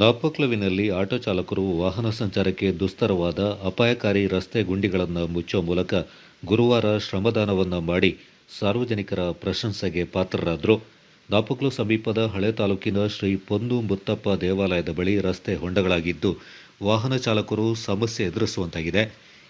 ನಾಪಕ್ಲುವಿನಲ್ಲಿ auto ಚಾಲಕರು ವಾಹನ ಸಂಚಾರಕ್ಕೆ ದುಸ್ತರವಾದ ಅಪಾಯಕಾರಿ ರಸ್ತೆ ಗುಂಡಿಗಳನ್ನು ಮುಚ್ಚುವ ಮೂಲಕ ಗುರುವಾರ ಶ್ರಮದಾನವನ್ನು ಮಾಡಿ ಸಾರ್ವಜನಿಕರ ಪ್ರಶಂಸೆಗೆ ಪಾತ್ರರಾದರು. ನಾಪಕ್ಲು ಸಮೀಪದ ಹಳೆ ತಾಲೂಕಿನ ಶ್ರೀ ಪೊಂದು ಮುತ್ತಪ್ಪ ದೇವಾಲಯದ ಬಳಿ ರಸ್ತೆ ಹೊಂಡಗಳಾಗಿದ್ದು, ವಾಹನ ಚಾಲಕರು ಸಮಸ್ಯೆ ಎದುರಿಸುವಂತಾಗಿದೆ.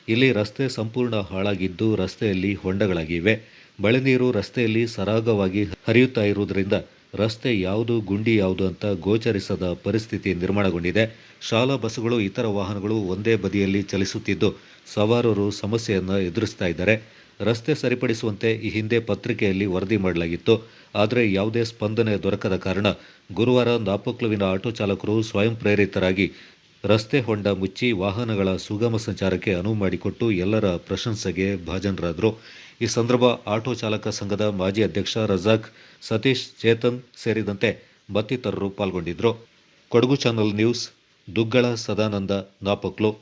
ಇಲ್ಲಿ ರಸ್ತೆ ಸಂಪೂರ್ಣ ಹಾಳಾಗಿದ್ದು ರಸ್ತೆಯಲ್ಲಿ ಹೊಂಡಗಳಾಗಿವೆ. ಮಳೆ ನೀರು ರಸ್ತೆಯಲ್ಲಿ ಸರಾಗವಾಗಿ ಹರಿಯುತ್ತಾ ಇರುವುದರಿಂದ ರಸ್ತೆ ಯಾವುದು, ಗುಂಡಿ ಯಾವುದು ಅಂತ ಗೋಚರಿಸದ ಪರಿಸ್ಥಿತಿ ನಿರ್ಮಾಣಗೊಂಡಿದೆ. ಶಾಲಾ ಬಸ್ಸುಗಳು, ಇತರ ವಾಹನಗಳು ಒಂದೇ ಬದಿಯಲ್ಲಿ ಚಲಿಸುತ್ತಿದ್ದು ಸವಾರರು ಸಮಸ್ಯೆಯನ್ನು ಎದುರಿಸ್ತಾ ಇದ್ದಾರೆ. ರಸ್ತೆ ಸರಿಪಡಿಸುವಂತೆ ಈ ಹಿಂದೆ ಪತ್ರಿಕೆಯಲ್ಲಿ ವರದಿ ಮಾಡಲಾಗಿತ್ತು. ಆದರೆ ಯಾವುದೇ ಸ್ಪಂದನೆ ದೊರಕದ ಕಾರಣ ಗುರುವಾರ ನಾಪಕ್ಲುವಿನ ಆಟೋ ಚಾಲಕರು ಸ್ವಯಂ ಪ್ರೇರಿತರಾಗಿ ರಸ್ತೆ ಹೊಂಡ ಮುಚ್ಚಿ ವಾಹನಗಳ ಸುಗಮ ಸಂಚಾರಕ್ಕೆ ಅನುವು ಮಾಡಿಕೊಟ್ಟು ಎಲ್ಲರ ಪ್ರಶಂಸೆಗೆ ಭಾಜನರಾದರು. ಈ ಸಂದರ್ಭ ಆಟೋ ಚಾಲಕ ಸಂಘದ ಮಾಜಿ ಅಧ್ಯಕ್ಷ ರಜಾಕ್ ಸತೀಶ್ ಚೇತನ್ ಸೇರಿದಂತೆ ಮತ್ತಿತರರು ಪಾಲ್ಗೊಂಡಿದ್ದರು Kodagu channel news, Duggala Sadananda, Napaklu.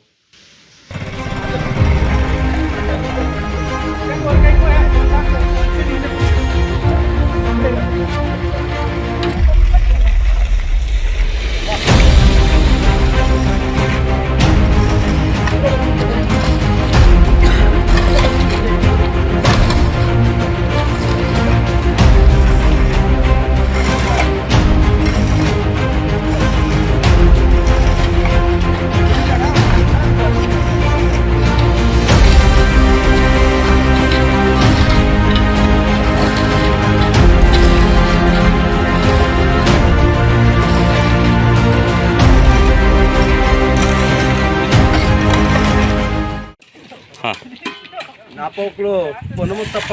Napoklu Ponnamuttappa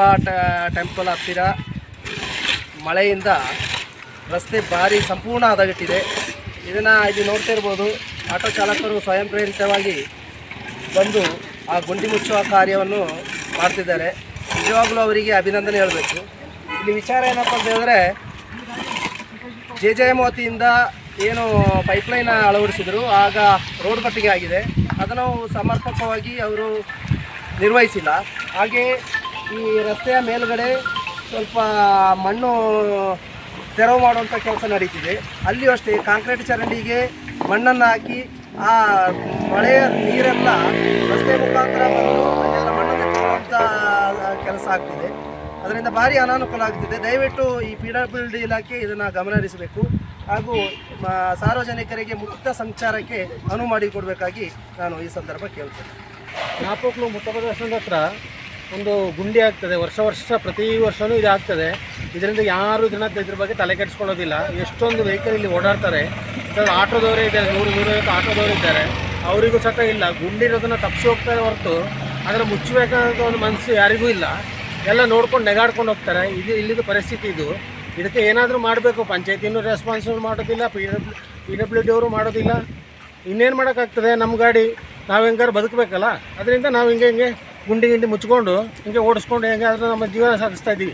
temple ಹತ್ತಿರ ಮಳೆಯಿಂದ ರಸ್ತೆ ಭಾರಿ ಸಂಪೂರ್ಣ ಹದಗೆಟ್ಟಿದೆ. ಇದನ್ನು ಇಲ್ಲಿ ನೋಡ್ತಾ ಇರ್ಬೋದು. ಆಟೋ ಚಾಲಕರು ಸ್ವಯಂ ಪ್ರೇರಿತವಾಗಿ ಬಂದು ಆ ಗುಂಡಿ ಮುಚ್ಚುವ ಕಾರ್ಯವನ್ನು ಮಾಡ್ತಿದ್ದಾರೆ. ನಿಜವಾಗಲೂ ಅವರಿಗೆ ಅಭಿನಂದನೆ ಹೇಳಬೇಕು. ಇಲ್ಲಿ ವಿಚಾರ ಏನಪ್ಪ ಅಂತ ಹೇಳಿದ್ರೆ, ಜೆ ಜೆ ಎಂ ವತಿಯಿಂದ ಏನು ಪೈಪ್ಲೈನ್ ಅಳವಡಿಸಿದರು, ಆಗ ರೋಡ್ ಕಟ್ಟಿಗೆ ಆಗಿದೆ. ಅದನ್ನು ಸಮರ್ಪಕವಾಗಿ ಅವರು ನಿರ್ವಹಿಸಿಲ್ಲ. ಹಾಗೆ ಈ ರಸ್ತೆಯ ಮೇಲುಗಡೆ ಸ್ವಲ್ಪ ಮಣ್ಣು ತೆರವು ಮಾಡುವಂಥ ಕೆಲಸ ನಡೀತಿದೆ. ಅಲ್ಲಿಯೂ ಅಷ್ಟೇ ಕಾಂಕ್ರೀಟ್ ಚರಂಡಿಗೆ ಮಣ್ಣನ್ನು ಹಾಕಿ ಆ ಮಳೆಯ ನೀರೆಲ್ಲ ರಸ್ತೆ ಮುಖಾಂತರ ಬಂದು ಮಣ್ಣನ್ನು ತೆಗೆಯುವಂಥ ಕೆಲಸ ಆಗ್ತಿದೆ. ಅದರಿಂದ ಭಾರಿ ಅನಾನುಕೂಲ ಆಗ್ತಿದೆ. ದಯವಿಟ್ಟು ಈ ಪಿ ಡಬ್ಲ್ಯೂ ಡಿ ಇಲಾಖೆ ಇದನ್ನು ಗಮನಹರಿಸಬೇಕು. ಹಾಗೂ ಸಾರ್ವಜನಿಕರಿಗೆ ಮುಕ್ತ ಸಂಚಾರಕ್ಕೆ ಅನುವು ಮಾಡಿಕೊಡಬೇಕಾಗಿ ನಾನು ಈ ಸಂದರ್ಭ ಕೇಳ್ತೇನೆ. ನಾಪೋಕ್ಲು ಮುತ್ತಪ್ಪ ಹತ್ರ ಒಂದು ಗುಂಡಿ ಆಗ್ತದೆ. ವರ್ಷ ವರ್ಷ ಪ್ರತಿ ವರ್ಷವೂ ಇದಾಗ್ತದೆ. ಇದರಿಂದ ಯಾರು ದಿನ ಇದ್ರ ಬಗ್ಗೆ ತಲೆ ಕೆಡಿಸ್ಕೊಳ್ಳೋದಿಲ್ಲ. ಎಷ್ಟೊಂದು ವೆಹಿಕಲ್ ಇಲ್ಲಿ ಓಡಾಡ್ತಾರೆ. ಆಟೋದವರೇ ಇದ್ದಾರೆ. ನೂರು ನೂರೈವತ್ತು ಆಟೋದವರು ಇದ್ದಾರೆ. ಅವರಿಗೂ ಸಹ ಇಲ್ಲ. ಗುಂಡಿ ಇರೋದನ್ನು ತಪ್ಪಿಸಿ ಹೋಗ್ತಾರೆ ಹೊರತು. ಅದರ ಮುಚ್ಚಬೇಕಾದ ಒಂದು ಮನಸ್ಸು ಯಾರಿಗೂ ಇಲ್ಲ. ಎಲ್ಲ ನೋಡ್ಕೊಂಡು ನೆಗಾಡ್ಕೊಂಡು ಹೋಗ್ತಾರೆ. ಇದು ಇಲ್ಲಿದು ಪರಿಸ್ಥಿತಿ ಇದು. ಇದಕ್ಕೆ ಏನಾದರೂ ಮಾಡಬೇಕು. ಪಂಚಾಯತಿನೂ ರೆಸ್ಪಾನ್ಸಿಬಲ್ ಮಾಡೋದಿಲ್ಲ. P W P W D ಅವರು ಮಾಡೋದಿಲ್ಲ. ಇನ್ನೇನು ಮಾಡೋಕ್ಕಾಗ್ತದೆ? ನಮ್ಮ ಗಾಡಿ. ನಾವು ಹೆಂಗಾರು ಬದುಕಬೇಕಲ್ಲ? ಅದರಿಂದ ನಾವು ಹಿಂಗೆ ಹಿಂಗೆ ಗುಂಡಿ ಗಿಂಡಿ ಮುಚ್ಕೊಂಡು ಹಿಂಗೆ ಓಡಿಸ್ಕೊಂಡು ಹೆಂಗೆ ಆದರೆ ನಮ್ಮ ಜೀವನ ಸಾಗಿಸ್ತಾ ಇದ್ದೀವಿ.